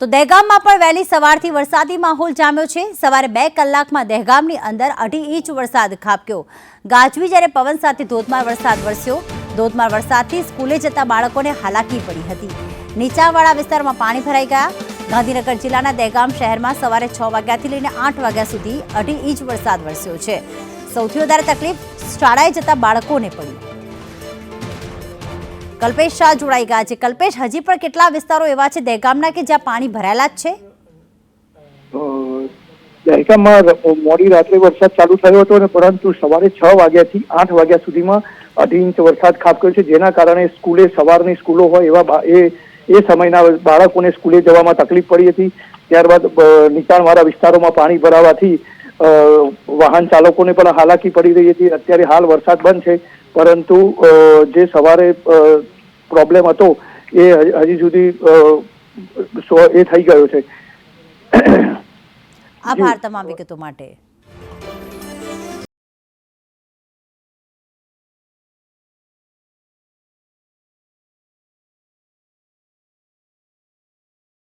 તો દહેગામમાં પણ વહેલી સવારથી વરસાદી માહોલ જામ્યો છે. સવારે બે કલાકમાં દહેગામની અંદર અઢી ઇંચ વરસાદ ખાબક્યો. ગાજવી જ્યારે પવન સાથે ધોધમાર વરસાદ વરસ્યો. ધોધમાર વરસાદથી સ્કૂલે જતા બાળકોને હાલાકી પડી હતી. નીચાવાળા વિસ્તારમાં પાણી ભરાઈ ગયા. ગાંધીનગર જિલ્લાના દહેગામ શહેરમાં સવારે છ વાગ્યાથી લઈને આઠ વાગ્યા સુધી અઢી ઇંચ વરસાદ વરસ્યો છે. સૌથી વધારે તકલીફ શાળાએ જતા બાળકોને પડી. કલ્પેશ શાહ જોડાઈ ગયા છે. કલ્પેશ, હજી પણ કેટલા વિસ્તારો એવા છે દહેગામના કે જ્યાં પાણી ભરાયેલા જ છે? દહેગામમાં મોડી રાત્રે વરસાદ ચાલુ થયો હતો અને પરંતુ સવારે છ વાગ્યાથી આઠ વાગ્યા સુધીમાં અઢી ઇંચ વરસાદ ખાબક્યો છે. જેના કારણે સ્કૂલે સવારની સ્કૂલો હોય એવા એ એ સમયના બાળકોને સ્કૂલે જવામાં તકલીફ પડી હતી. ત્યારબાદ નીચાણવાળા વિસ્તારોમાં પાણી ભરાવાથી વાહન ચાલકોને પણ હાલાકી પડી રહી હતી. અત્યારે હાલ વરસાદ બંધ છે. પરંતુ જે સવારે પ્રોબ્લેમ હતો, એ હજી સુધી એ થઈ ગયો છે. આભાર તમામ વિગતો માટે.